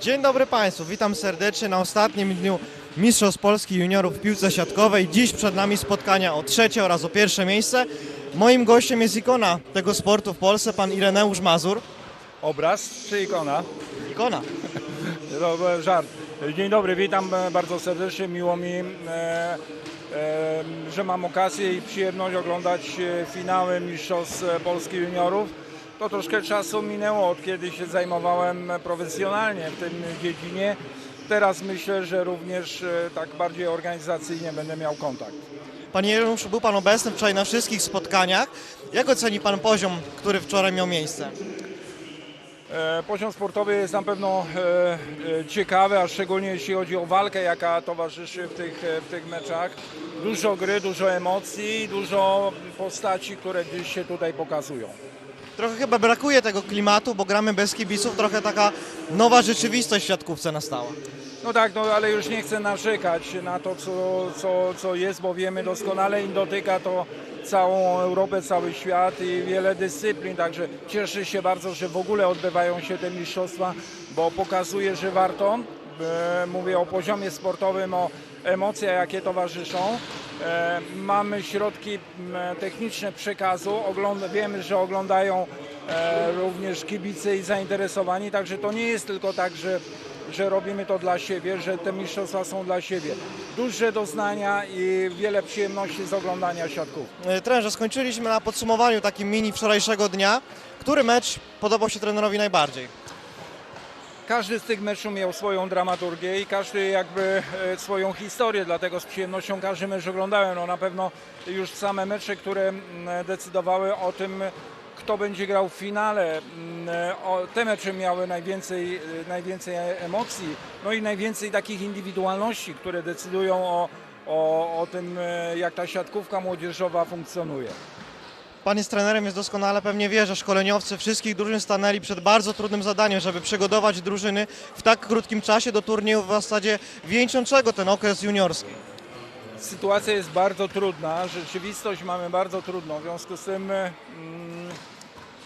Dzień dobry Państwu, witam serdecznie na ostatnim dniu Mistrzostw Polski Juniorów w piłce siatkowej. Dziś przed nami spotkania o trzecie oraz o pierwsze miejsce. Moim gościem jest ikona tego sportu w Polsce, pan Ireneusz Mazur. Obraz czy ikona? Ikona. To żart. Dzień dobry, witam bardzo serdecznie. Miło mi, e, e, że mam okazję i przyjemność oglądać e, finały Mistrzostw Polski Juniorów. To troszkę czasu minęło od kiedy się zajmowałem profesjonalnie w tym dziedzinie. Teraz myślę, że również e, tak bardziej organizacyjnie będę miał kontakt. Panie Ireneuszu, był Pan obecny wczoraj na wszystkich spotkaniach. Jak oceni Pan poziom, który wczoraj miał miejsce? E, Poziom sportowy jest na pewno e, ciekawy, a szczególnie jeśli chodzi o walkę, jaka towarzyszy w tych, w tych meczach. Dużo gry, dużo emocji, dużo postaci, które gdzieś się tutaj pokazują. Trochę chyba brakuje tego klimatu, bo gramy bez kibiców, trochę taka nowa rzeczywistość w siatkówce nastała. No tak, no ale już nie chcę narzekać na to, co, co, co jest, bo wiemy doskonale i dotyka to całą Europę, cały świat i wiele dyscyplin, także cieszę się bardzo, że w ogóle odbywają się te mistrzostwa, bo pokazuje, że warto. E, Mówię o poziomie sportowym, o emocjach, jakie towarzyszą. E, Mamy środki techniczne przekazu, Ogląda, wiemy, że oglądają e, również kibice i zainteresowani, także to nie jest tylko tak, że że robimy to dla siebie, że te mistrzostwa są dla siebie. Duże doznania i wiele przyjemności z oglądania siatków. E, Trenerze, skończyliśmy na podsumowaniu takim mini wczorajszego dnia. Który mecz podobał się trenerowi najbardziej? Każdy z tych meczów miał swoją dramaturgię i każdy jakby e, swoją historię, dlatego z przyjemnością każdy mecz oglądałem. No na pewno już same mecze, które decydowały o tym, kto będzie grał w finale. te mecze miały najwięcej, e, najwięcej emocji, no i najwięcej takich indywidualności, które decydują o, o, o tym, e, jak ta siatkówka młodzieżowa funkcjonuje. Pan jest trenerem, jest doskonale pewnie wie, że szkoleniowcy wszystkich drużyn stanęli przed bardzo trudnym zadaniem, żeby przygotować drużyny w tak krótkim czasie do turnieju w zasadzie wieńczącego ten okres juniorski. Sytuacja jest bardzo trudna, rzeczywistość mamy bardzo trudną, w związku z tym mm,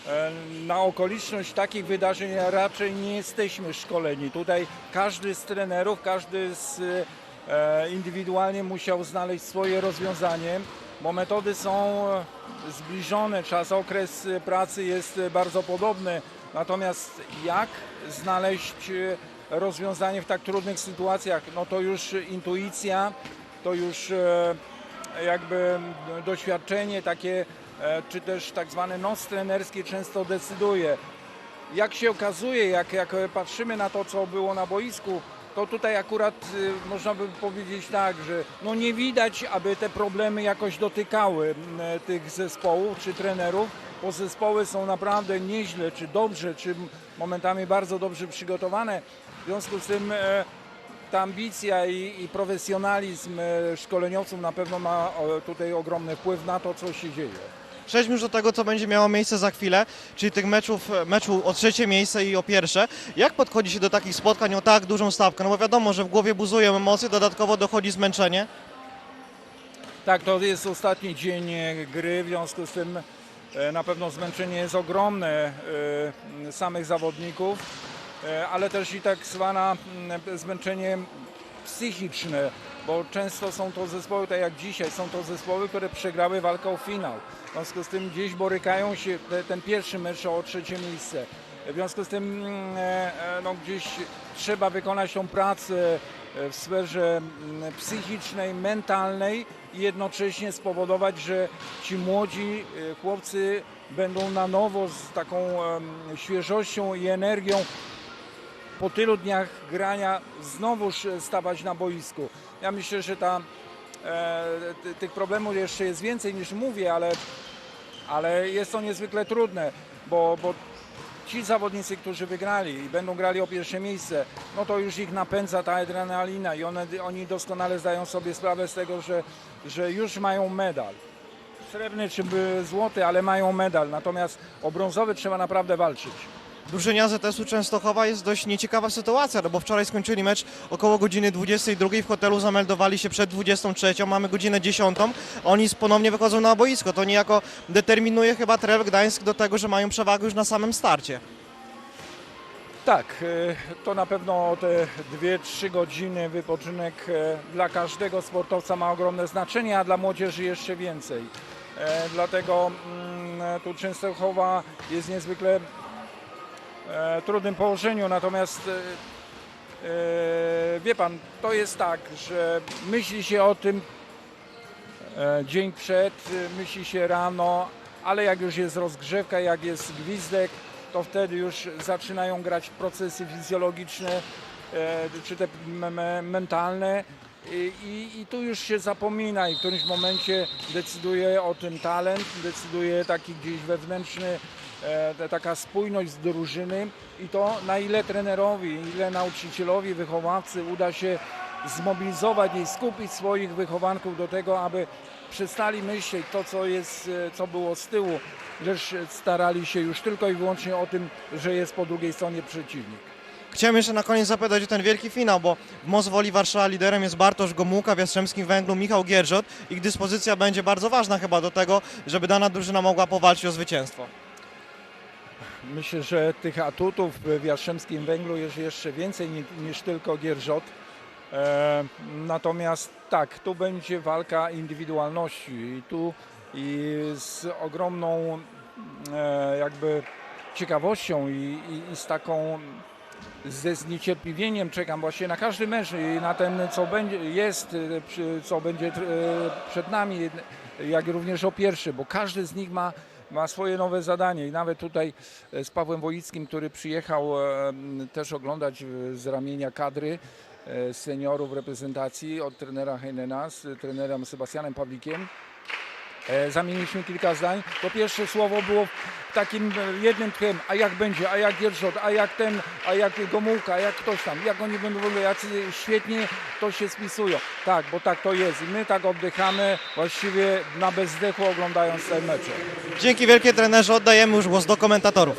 e, na okoliczność takich wydarzeń raczej nie jesteśmy szkoleni. Tutaj każdy z trenerów, każdy z, e, indywidualnie musiał znaleźć swoje rozwiązanie, bo metody są e, zbliżone, czas, okres e, pracy jest e, bardzo podobny. Natomiast jak znaleźć rozwiązanie w tak trudnych sytuacjach, no to już intuicja, to już jakby doświadczenie takie, czy też tak zwany nos trenerski często decyduje. Jak się okazuje, jak, jak patrzymy na to, co było na boisku, to tutaj akurat y, można by powiedzieć tak, że no nie widać, aby te problemy jakoś dotykały tych zespołów czy trenerów, bo zespoły są naprawdę nieźle, czy dobrze, czy momentami bardzo dobrze przygotowane. W związku z tym e, ta ambicja i, i profesjonalizm e, szkoleniowców na pewno ma o, tutaj ogromny wpływ na to, co się dzieje. Przejdźmy już do tego, co będzie miało miejsce za chwilę, czyli tych meczów, meczu o trzecie miejsce i o pierwsze. Jak podchodzi się do takich spotkań o tak dużą stawkę? No bo wiadomo, że w głowie buzują emocje, dodatkowo dochodzi zmęczenie. Tak, to jest ostatni dzień e, gry, w związku z tym e, na pewno zmęczenie jest ogromne e, samych zawodników, ale też i tak zwane mm, zmęczenie psychiczne, bo często są to zespoły, tak jak dzisiaj, są to zespoły, które przegrały walkę o finał. W związku z tym gdzieś borykają się te, ten pierwszy mecz o trzecie miejsce. W związku z tym mm, e, e, no, gdzieś trzeba wykonać tą pracę e, w sferze mm, psychicznej, mentalnej i jednocześnie spowodować, że ci młodzi chłopcy będą na nowo z taką świeżością i energią po tylu dniach grania znowuż stawać na boisku. Ja myślę, że ta, e, ty- tych problemów jeszcze jest więcej niż mówię, ale, ale jest to niezwykle trudne, bo, bo ci zawodnicy, którzy wygrali i będą grali o pierwsze miejsce, no to już ich napędza ta adrenalina i one, oni doskonale zdają sobie sprawę z tego, że, że już mają medal. Srebrny czy złoty, ale mają medal, natomiast o brązowy trzeba naprawdę walczyć. Drużynie AZS-u Częstochowa jest dość nieciekawa sytuacja, no bo wczoraj skończyli mecz około godziny 22, w hotelu zameldowali się przed 23, mamy godzinę 10, oni ponownie wychodzą na boisko. To niejako determinuje chyba Trel Gdańsk do tego, że mają przewagę już na samym starcie. Tak, e, to na pewno te 2-3 godziny wypoczynek e, dla każdego sportowca ma ogromne znaczenie, a dla młodzieży jeszcze więcej. E, Dlatego mm, tu Częstochowa jest niezwykle trudnym położeniu, natomiast e, e, wie pan, to jest tak, że myśli się o tym e, dzień przed, e, myśli się rano, ale jak już jest rozgrzewka, jak jest gwizdek, to wtedy już zaczynają grać procesy fizjologiczne e, czy te me- me- mentalne i, i, tu już się zapomina i w którymś momencie decyduje o tym talent, decyduje taki gdzieś wewnętrzny, e, ta- taka spójność z drużyny i to na ile trenerowi, ile nauczycielowi, wychowawcy uda się zmobilizować i skupić swoich wychowanków do tego, aby przestali myśleć to, co, jest, e, co było z tyłu, lecz starali się już tylko i wyłącznie o tym, że jest po drugiej stronie przeciwnik. Chciałem jeszcze na koniec zapytać o ten wielki finał, bo w Mozwoli Warszawa liderem jest Bartosz Gomułka, w Jastrzębskim Węglu Michał Gierżot. Ich dyspozycja będzie bardzo ważna chyba do tego, żeby dana drużyna mogła powalczyć o zwycięstwo. Myślę, że tych atutów w Jastrzębskim Węglu jest jeszcze więcej ni- niż tylko Gierżot. E, natomiast tak, tu będzie walka indywidualności i tu i z ogromną e, jakby ciekawością i, i, i z taką ze zniecierpliwieniem czekam właśnie na każdy mecz i na ten, co będzie, jest, przy- co będzie e, przed nami, jak również o pierwszy, bo każdy z nich ma, ma swoje nowe zadanie i nawet tutaj e, z Pawłem Wojickim, który przyjechał e, też oglądać z ramienia kadry e, seniorów reprezentacji od trenera Heinena z trenerem Sebastianem Pawlikiem. E, Zamieniliśmy kilka zdań. To pierwsze słowo było takim e, jednym tchem, a jak będzie, a jak Gierszot, a jak ten, a jak Gomułka, a jak ktoś tam, jak oni będą w ogóle, jacy świetnie to się spisują. Tak, bo tak to jest i my tak oddychamy właściwie na bezdechu oglądając te mecze. Dzięki wielkie trenerze, oddajemy już głos do komentatorów.